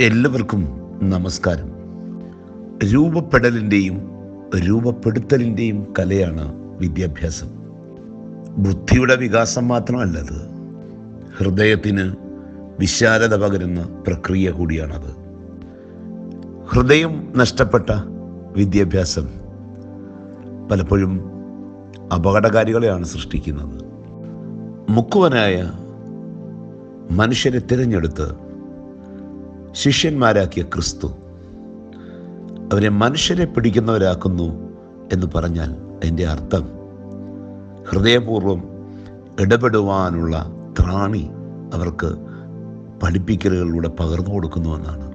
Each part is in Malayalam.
എല്ലാവർക്കും നമസ്കാരം. രൂപപ്പെടലിന്റെയും രൂപപ്പെടുത്തലിന്റെയും കലയാണ് വിദ്യാഭ്യാസം. ബുദ്ധിയുടെ വികാസം മാത്രമല്ലത് ഹൃദയത്തിന് വിശാലത പകരുന്ന പ്രക്രിയ കൂടിയാണത്. ഹൃദയം നഷ്ടപ്പെട്ട വിദ്യാഭ്യാസം പലപ്പോഴും അപകടകാരികളെയാണ് സൃഷ്ടിക്കുന്നത്. മുക്കുവനായ മനുഷ്യരെ തിരഞ്ഞെടുത്ത് ശിഷ്യന്മാരാക്കിയ ക്രിസ്തു അവരെ മനുഷ്യരെ പിടിക്കുന്നവരാക്കുന്നു എന്ന് പറഞ്ഞാൽ അതിന്റെ അർത്ഥം ഹൃദയപൂർവം ഇടപെടുവാനുള്ള ത്രാണി അവർക്ക് പഠിപ്പിക്കലുകളിലൂടെ പകർന്നു കൊടുക്കുന്നുവെന്നാണ്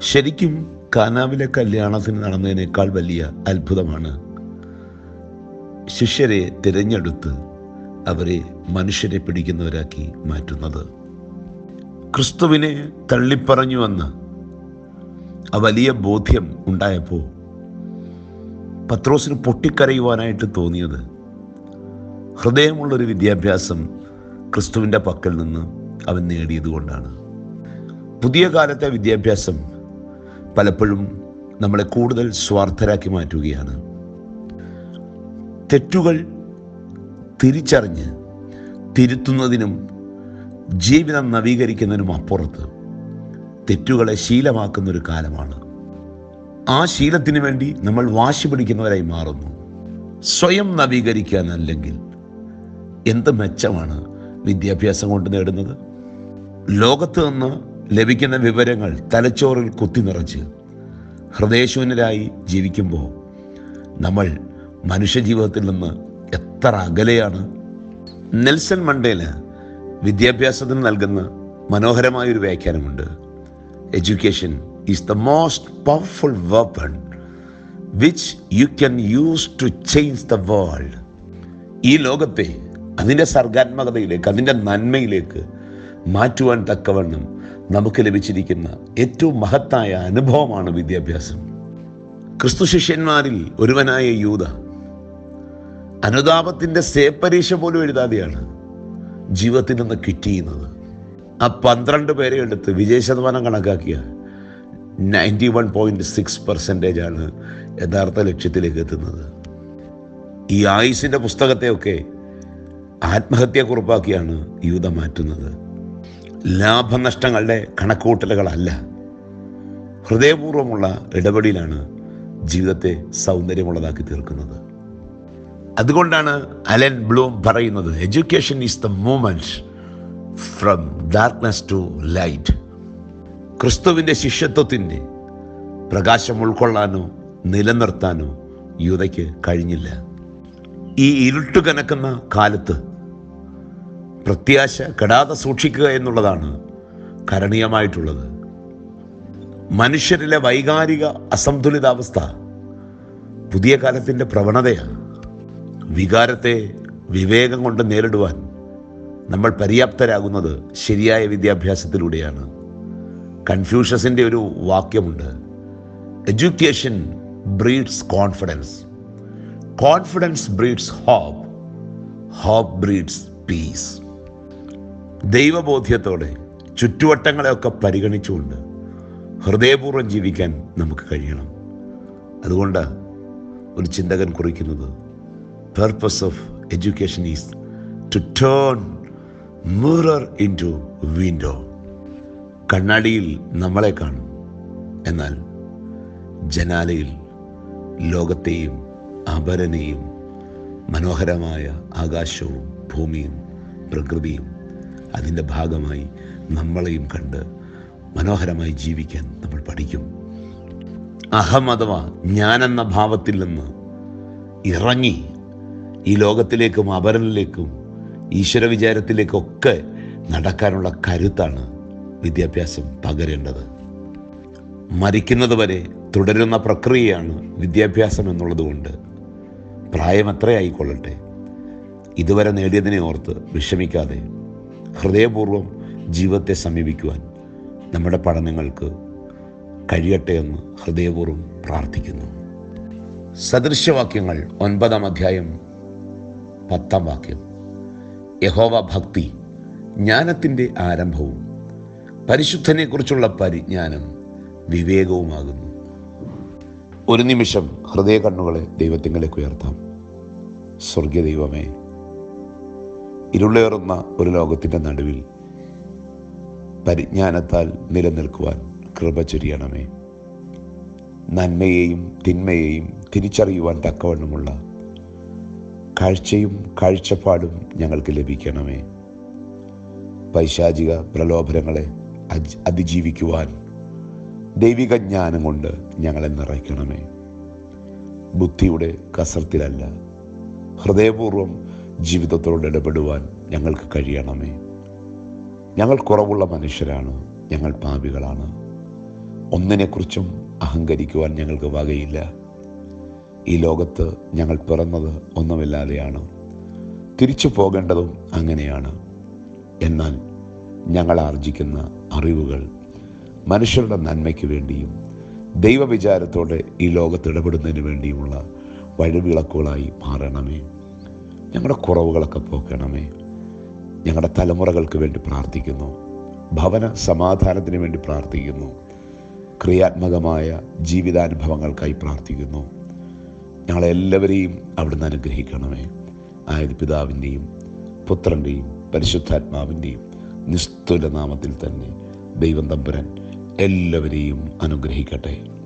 ശരിക്കും കാനാവിലെ കല്യാണത്തിന് നടന്നതിനേക്കാൾ വലിയ അത്ഭുതമാണ് ശിഷ്യരെ തിരഞ്ഞെടുത്ത് അവരെ മനുഷ്യരെ പിടിക്കുന്നവരാക്കി മാറ്റുന്നത്. ക്രിസ്തുവിനെ തള്ളിപ്പറഞ്ഞുവെന്ന് ആ വലിയ ബോധ്യം ഉണ്ടായപ്പോൾ പത്രോസിന് പൊട്ടിക്കരയുവാനായിട്ട് തോന്നിയത് ഹൃദയമുള്ളൊരു വിദ്യാഭ്യാസം ക്രിസ്തുവിന്റെ പക്കൽ നിന്ന് അവൻ നേടിയതുകൊണ്ടാണ് പുതിയ കാലത്തെ വിദ്യാഭ്യാസം പലപ്പോഴും നമ്മളെ കൂടുതൽ സ്വാർത്ഥരാക്കി മാറ്റുകയാണ്. തെറ്റുകൾ തിരിച്ചറിഞ്ഞ് തിരുത്തുന്നതിനും ജീവിതം നവീകരിക്കുന്നതിനും അപ്പുറത്ത് തെറ്റുകളെ ശീലമാക്കുന്ന ഒരു കാലമാണ്. ആ ശീലത്തിന് വേണ്ടി നമ്മൾ വാശി പിടിക്കുന്നവരായി മാറുന്നു. സ്വയം നവീകരിക്കാൻ അല്ലെങ്കിൽ എന്ത് മെച്ചമാണ് വിദ്യാഭ്യാസം കൊണ്ട് നേടുന്നത്? ലോകത്ത് നിന്ന് ലഭിക്കുന്ന വിവരങ്ങൾ തലച്ചോറിൽ കുത്തി നിറച്ച് ഹൃദയശൂന്യരായി ജീവിക്കുമ്പോൾ നമ്മൾ മനുഷ്യജീവിതത്തിൽ നിന്ന് എത്ര അകലെയാണ്? നെൽസൺ മണ്ടേല വിദ്യാഭ്യാസത്തിന് നൽകുന്ന മനോഹരമായ ഒരു വ്യാഖ്യാനമുണ്ട്. Education is the most powerful weapon which you can use to change the world ഈ ലോകത്തെ അതിന്റെ സർഗാത്മകതയിലേക്ക് അതിന്റെ നന്മയിലേക്ക് മാറ്റുവാൻ തക്കവണ്ണം നമുക്ക് ലഭിച്ചിരിക്കുന്ന ഏറ്റവും മഹത്തായ അനുഭവമാണ് വിദ്യാഭ്യാസം. ക്രിസ്തു ശിഷ്യന്മാരിൽ ഒരുവനായ യൂത അനുതാപത്തിന്റെ സേപ്പരീക്ഷ പോലും എഴുതാതെയാണ് ജീവിതത്തിൽ നിന്ന് കിറ്റ് ചെയ്യുന്നത് ആ പന്ത്രണ്ട് പേരെ എടുത്ത് വിജയ ശതമാനം കണക്കാക്കിയ ninety one point six percentage ആണ് യഥാർത്ഥ ലക്ഷ്യത്തിലേക്ക് എത്തുന്നത്. ഈ ആയുസിന്റെ പുസ്തകത്തെയൊക്കെ ആത്മഹത്യക്കുറിപ്പാക്കിയാണ് യൂത മാറ്റുന്നത്. ലാഭനഷ്ടങ്ങളുടെ കണക്കൂട്ടലുകളല്ല ഹൃദയപൂർവമുള്ള ഇടപെടലാണ് ജീവിതത്തെ സൗന്ദര്യമുള്ളതാക്കി തീർക്കുന്നത്. അതുകൊണ്ടാണ് അലൻ ബ്ലൂം പറയുന്നത് education is the moment from darkness to light ക്രിസ്തുവിന്റെ ശിഷ്യത്വത്തിന്റെ പ്രകാശം ഉൾക്കൊള്ളാനോ നിലനിർത്താനോ യൂതയ്ക്ക് കഴിഞ്ഞില്ല. ഈ ഇരുട്ട് കനക്കുന്ന കാലത്ത് പ്രത്യാശ കെടാതെ സൂക്ഷിക്കുക എന്നുള്ളതാണ് കരണീയമായിട്ടുള്ളത്. മനുഷ്യരിലെ വൈകാരിക അസന്തുലിതാവസ്ഥ പുതിയ കാലത്തിന്റെ പ്രവണതയാണ്. വികാരത്തെ വിവേകം കൊണ്ട് നേരിടുവാൻ നമ്മൾ പര്യാപ്തരാകുന്നത് ശരിയായ വിദ്യാഭ്യാസത്തിലൂടെയാണ്. കൺഫ്യൂഷസിന്റെ ഒരു വാക്യമുണ്ട്. Education breeds confidence confidence breeds hope hope breeds peace ദൈവബോധ്യത്തോടെ ചുറ്റുവട്ടങ്ങളെയൊക്കെ പരിഗണിച്ചുകൊണ്ട് ഹൃദയപൂർവം ജീവിക്കാൻ നമുക്ക് കഴിയണം. അതുകൊണ്ട് ഒരു ചിന്തകൻ കുറിക്കുന്നത് purpose of education is to turn mirror into window. കണ്ണാടിയിൽ നമ്മളെ കാണും. എന്നാൽ ജനാലയിൽ ലോകത്തെയും അപരനെയും മനോഹരമായ ആകാശവും ഭൂമിയും പ്രകൃതിയും അതിന്റെ ഭാഗമായി നമ്മളെയും കണ്ട് മനോഹരമായി ജീവിക്കാൻ നമ്മൾ പഠിക്കും. അഹം അഥവാ ഞാനെന്ന ഭാവത്തിൽ നിന്ന് ഇറങ്ങി ഈ ലോകത്തിലേക്കും അപരനിലേക്കും ഈശ്വര വിചാരത്തിലേക്കൊക്കെ നടക്കാനുള്ള കരുത്താണ് വിദ്യാഭ്യാസം പകരേണ്ടത്. മരിക്കുന്നതുവരെ തുടരുന്ന പ്രക്രിയയാണ് വിദ്യാഭ്യാസം എന്നുള്ളതുകൊണ്ട് പ്രായം എത്രയായിക്കൊള്ളട്ടെ? ഇതുവരെ നേടിയതിനെ ഓർത്ത് വിഷമിക്കാതെ ഹൃദയപൂർവം ജീവിതത്തെ സമീപിക്കുവാൻ നമ്മുടെ പഠനങ്ങൾക്ക് കഴിയട്ടെ എന്ന് ഹൃദയപൂർവം പ്രാർത്ഥിക്കുന്നു. സദൃശ്യവാക്യങ്ങൾ ഒൻപതാം അധ്യായം പത്താം വാക്യം യഹോവ ഭക്തി ജ്ഞാനത്തിന്റെ ആരംഭവും പരിശുദ്ധനെക്കുറിച്ചുള്ള പരിജ്ഞാനം വിവേകവുമാകുന്നു. ഒരു നിമിഷം ഹൃദയ കണ്ണുകളെ ദൈവത്തിങ്കിലേക്ക് ഉയർത്താം. സ്വർഗീയ ദൈവമേ ഇരുളേറുന്ന ഒരു ലോകത്തിന്റെ നടുവിൽ പരിജ്ഞാനത്താൽ നിലനിൽക്കുവാൻ കൃപ ചൊരിയണമേ. നന്മയെയും തിന്മയെയും തിരിച്ചറിയുവാൻ തക്കവണ്ണമുള്ള കാഴ്ചയും കാഴ്ചപ്പാടും ഞങ്ങൾക്ക് ലഭിക്കണമേ. പൈശാചിക പ്രലോഭനങ്ങളെ അതിജീവിക്കുവാൻ ദൈവിക ജ്ഞാനം കൊണ്ട് ഞങ്ങളെ നിറയ്ക്കണമേ. ബുദ്ധിയുടെ കസർത്തിലല്ല ഹൃദയപൂർവം ജീവിതത്തോട് ഇടപെടുവാൻ ഞങ്ങൾക്ക് കഴിയണമേ. ഞങ്ങൾ കുറവുള്ള മനുഷ്യരാണ് ഞങ്ങൾ പാപികളാണ്. ഒന്നിനെക്കുറിച്ചും അഹങ്കരിക്കുവാൻ ഞങ്ങൾക്ക് വകയില്ല. ഈ ലോകത്ത് ഞങ്ങൾ പിറന്നത് ഒന്നുമില്ലാതെയാണ്. തിരിച്ചു പോകേണ്ടതും അങ്ങനെയാണ്. എന്നാൽ ഞങ്ങൾ ആർജിക്കുന്ന അറിവുകൾ മനുഷ്യരുടെ നന്മയ്ക്ക് വേണ്ടിയും ദൈവവിചാരത്തോടെ ഈ ലോകത്ത് ഇടപെടുന്നതിന് വേണ്ടിയുമുള്ള വഴിവിളക്കുകളായി മാറണമേ. ഞങ്ങളുടെ കുറവുകളൊക്കെ പോക്കണമേ. ഞങ്ങളുടെ തലമുറകൾക്ക് വേണ്ടി പ്രാർത്ഥിക്കുന്നു. ഭവന സമാധാനത്തിന് വേണ്ടി പ്രാർത്ഥിക്കുന്നു. ക്രിയാത്മകമായ ജീവിതാനുഭവങ്ങൾക്കായി പ്രാർത്ഥിക്കുന്നു. ഞങ്ങളെല്ലാവരെയും അവിടുന്ന് അനുഗ്രഹിക്കണമേ. ആയത് പിതാവിന്റെയും പുത്രന്റെയും പരിശുദ്ധാത്മാവിന്റെയും നിസ്തുല നാമത്തിൽ തന്നെ ദൈവം തമ്പുരൻ എല്ലാവരെയും അനുഗ്രഹിക്കട്ടെ.